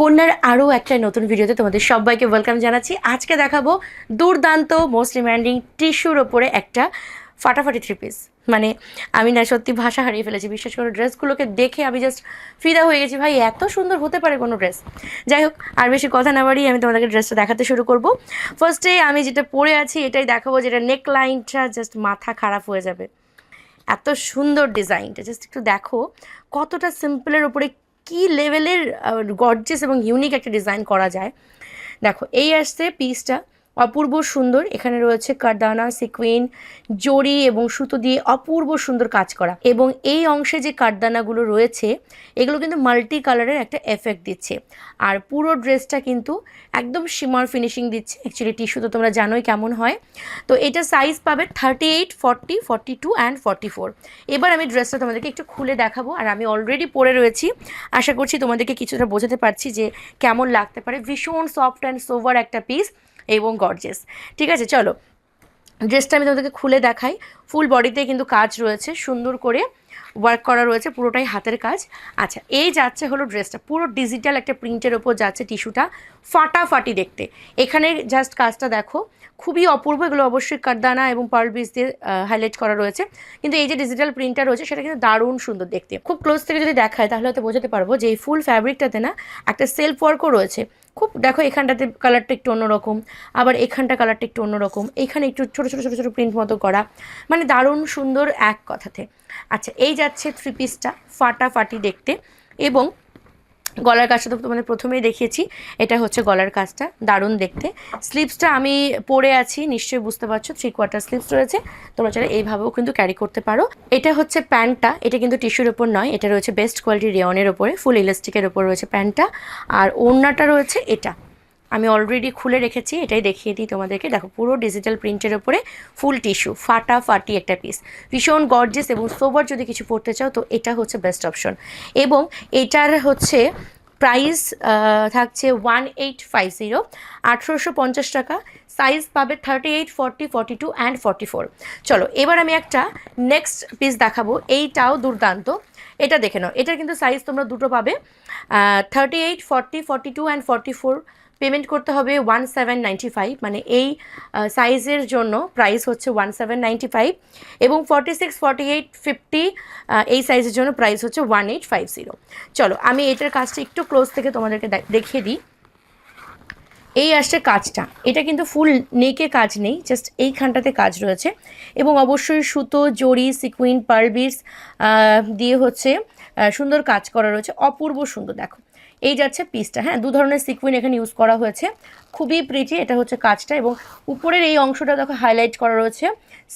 কন্যার আরও একটা নতুন ভিডিওতে তোমাদের সবাইকে ওয়েলকাম জানাচ্ছি। আজকে দেখাবো দুর্দান্ত মোস্ট ডিম্যান্ডিং টিস্যুর ওপরে একটা ফাটাফাটি থ্রি পিস মানে আমি না সত্যি ভাষা হারিয়ে ফেলেছি, বিশ্বাস করে, ড্রেসগুলোকে দেখে আমি জাস্ট ফিদা হয়ে গেছি। ভাই, এত সুন্দর হতে পারে কোনো ড্রেস যাই হোক, আর বেশি কথা না বাড়িয়ে আমি তোমাদেরকে ড্রেসটা দেখাতে শুরু করব। ফার্স্টে আমি যেটা পরে আছি, এটাই দেখাবো যেটা নেক লাইনটা জাস্ট মাথা খারাপ হয়ে যাবে। এত সুন্দর ডিজাইনটা জাস্ট একটু দেখো, কতটা সিম্পলের উপরে কী লেভেলের গর্জেস এবং ইউনিক একটা ডিজাইন করা যায়। দেখো এই আসছে পিসটা অপূর্ব সুন্দর। এখানে রয়েছে কারদানা, সিকুইন জড়ি এবং সুতো দিয়ে অপূর্ব সুন্দর কাজ করা। এবং এই অংশে যে কারদানাগুলো রয়েছে, এগুলো কিন্তু মাল্টি কালারের একটা এফেক্ট দিচ্ছে। আর পুরো ড্রেসটা কিন্তু একদম শিমার ফিনিশিং দিচ্ছে। অ্যাকচুয়ালি টিস্যু তো তোমরা জানোই কেমন হয়। তো এটা সাইজ পাবে thirty eight, forty forty two and forty four. এবার আমি ড্রেসটা তোমাদেরকে একটু খুলে দেখাবো। আর আমি অলরেডি পরে রয়েছি। আশা করছি তোমাদেরকে কিছুটা বোঝাতে পারছি যে কেমন লাগতে পারে। ভীষণ সফট অ্যান্ড সোভার একটা পিস। এবং গর্জেস ঠিক আছে, চলো। ড্রেসটা আমি তোমাদেরকে খুলে দেখাই। ফুল বডিতে কিন্তু কাজ রয়েছে, সুন্দর করে ওয়ার্ক করা রয়েছে, পুরোটাই হাতের কাজ। আচ্ছা এই যাচ্ছে হলো ড্রেসটা পুরো ডিজিটাল একটা প্রিন্টের ওপর যাচ্ছে টিস্যুটা ফাটাফাটি দেখতে। এখানে জাস্ট কাজটা দেখো। খুবই অপূর্ব, এগুলো অবশ্যই কারদানা এবং পার্ল বিস দিয়ে হাইলাইট করা রয়েছে। কিন্তু এই যে ডিজিটাল প্রিন্টটা রয়েছে, সেটা কিন্তু দারুণ সুন্দর দেখতে। খুব ক্লোজ থেকে যদি দেখায়, তাহলে হয়তো বোঝাতে পারব যে এই ফুল ফ্যাব্রিকটাতে না একটা সেলফ ওয়ার্কও রয়েছে। খুব, দেখো এখানটাতে কালারটা একটু অন্যরকম, আবার এখানটা কালারটা একটু অন্যরকম, এখানে একটু ছোটো ছোটো ছোটো ছোটো প্রিন্ট মতো করা মানে দারুণ সুন্দর এক কথাতে। আচ্ছা এই যাচ্ছে থ্রি পিসটা ফাটাফাটি দেখতে, এবং গলার কাজটা তো তোমাদের প্রথমেই দেখিয়েছি। এটা হচ্ছে গলার কাজটা, দারুণ দেখতে। স্লিপসটা আমি পরে আছি, নিশ্চয়ই বুঝতে পারছ থ্রি কোয়ার্টার স্লিপস রয়েছে। তোমরা চাইলে এইভাবেও কিন্তু ক্যারি করতে পারো। এটা হচ্ছে প্যান্টটা, এটা কিন্তু টিস্যুর ওপর নয়, এটা রয়েছে বেস্ট কোয়ালিটি রেওনের ওপরে ফুল ইলাস্টিকের ওপর রয়েছে প্যান্টটা। আর ওড়নাটা রয়েছে এটা। আমি অলরেডি খুলে রেখেছি, এটাই দেখিয়ে দিই তোমাদেরকে। দেখো, পুরো ডিজিটাল প্রিন্টের ওপরে ফুল টিস্যু ফাটাফাটি একটা পিস ভীষণ গর্জেস এবং সোবার যদি কিছু পড়তে চাও, তো এটা হচ্ছে বেস্ট অপশন এবং এটার হচ্ছে প্রাইস থাকছে ওয়ান এইট ফাইভ জিরো আঠেরোশো পঞ্চাশ টাকা সাইজ পাবে thirty eight forty forty two and forty four চলো, এবার আমি একটা নেক্সট পিস দেখাবো, এইটাও দুর্দান্ত। এটা দেখে নাও, এটার কিন্তু সাইজ তোমরা দুটো পাবে thirty eight forty forty two and forty four payment করতে হবে ওয়ান সেভেন নাইনটি ফাইভ মানে এই সাইজের জন্য প্রাইস হচ্ছে ওয়ান সেভেন নাইনটি ফাইভ এবং forty six, forty eight, fifty এই সাইজের জন্য প্রাইস হচ্ছে ওয়ান এইট ফাইভ জিরো। চলো, আমি এটার কাজটা একটু ক্লোজ থেকে তোমাদেরকে দেখিয়ে দিই। এই আসছে কাজটা। এটা কিন্তু ফুল নেকে কাজ নেই, জাস্ট এইখানটাতে কাজ রয়েছে এবং অবশ্যই সুতো, জড়ি, সিকুইন পার্লবিস দিয়ে হচ্ছে সুন্দর কাজ করা রয়েছে, অপূর্ব সুন্দর, দেখো। এই যাচ্ছে পিসটা হ্যাঁ দু ধরনের সিকুইন এখানে ইউজ করা হয়েছে। খুবই প্রিটি এটা হচ্ছে কাজটা এবং উপরের এই অংশটা দেখো হাইলাইট করা রয়েছে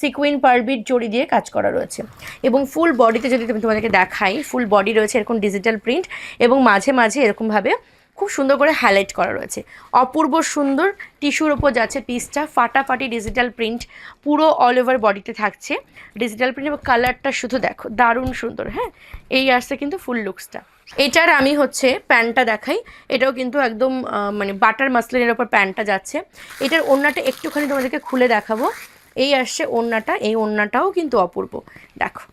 সিকুইন পারবিট জড়ি দিয়ে কাজ করা রয়েছে। এবং ফুল বডিতে যদি তুমি তোমাদেরকে দেখাই ফুল বডি রয়েছে এরকম ডিজিটাল প্রিন্ট এবং মাঝে মাঝে এরকমভাবে খুব সুন্দর করে হাইলাইট করা রয়েছে। অপূর্ব সুন্দর টিস্যুর ওপর যাচ্ছে পিসটা ফাটাফাটি ডিজিটাল প্রিন্ট পুরো অল ওভার বডিতে থাকছে। ডিজিটাল প্রিন্ট এবং কালারটা শুধু দেখো, দারুণ সুন্দর হ্যাঁ? এই আসছে কিন্তু ফুল লুকসটা এটার আমি হচ্ছে প্যান্টটা দেখাই। এটাও কিন্তু একদম মানে বাটার মাসলিনের ওপর প্যান্টটা যাচ্ছে। এটার ওড়নাটা একটুখানি তোমাদেরকে খুলে দেখাবো। এই আসছে ওড়নাটা, এই ওড়নাটাও কিন্তু অপূর্ব। দেখো।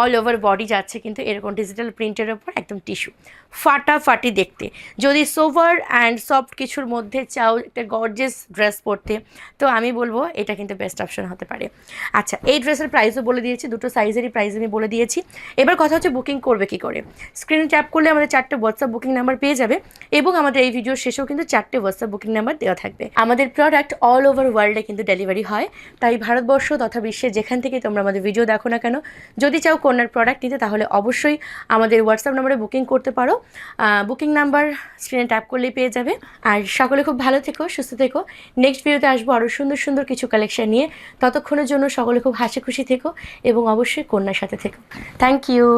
অল ওভার বডি যাচ্ছে কিন্তু এরকম ডিজিটাল প্রিন্টের ওপর একদম টিস্যু ফাটাফাটি দেখতে। যদি সোভার অ্যান্ড সফট কিছুর মধ্যে চাও একটা গর্জেস ড্রেস পরতে, তো আমি বলব এটা কিন্তু বেস্ট অপশন হতে পারে। আচ্ছা এই ড্রেসের প্রাইসও বলে দিয়েছি, দুটো সাইজেরই প্রাইস আমি বলে দিয়েছি। এবার কথা হচ্ছে বুকিং করবে কি করে? স্ক্রিনে ট্যাপ করলে আমাদের চারটে হোয়াটসঅ্যাপ বুকিং নাম্বার পেয়ে যাবে এবং আমাদের এই ভিডিওর শেষেও কিন্তু চারটে হোয়াটসঅ্যাপ বুকিং নাম্বার দেওয়া থাকবে। আমাদের প্রোডাক্ট অল ওভার ওয়ার্ল্ডে কিন্তু ডেলিভারি হয়। তাই ভারতবর্ষ তথা বিশ্বের যেখান থেকে তোমরা আমাদের ভিডিও দেখো না কেন, যদি চাও কন্যার প্রোডাক্ট নিতে, তাহলে অবশ্যই আমাদের হোয়াটসঅ্যাপ নম্বরে বুকিং করতে পারো। বুকিং নাম্বার স্ক্রিনে ট্যাপ করলেই পেয়ে যাবে। আর সকলে খুব ভালো থেকো, সুস্থ থেকো। নেক্সট ভিডিওতে আসব আরও সুন্দর সুন্দর কিছু কালেকশন নিয়ে। ততক্ষণের জন্য সকলে খুব হাসি খুশি থেকো এবং অবশ্যই কন্যার সাথে থেকো। Thank you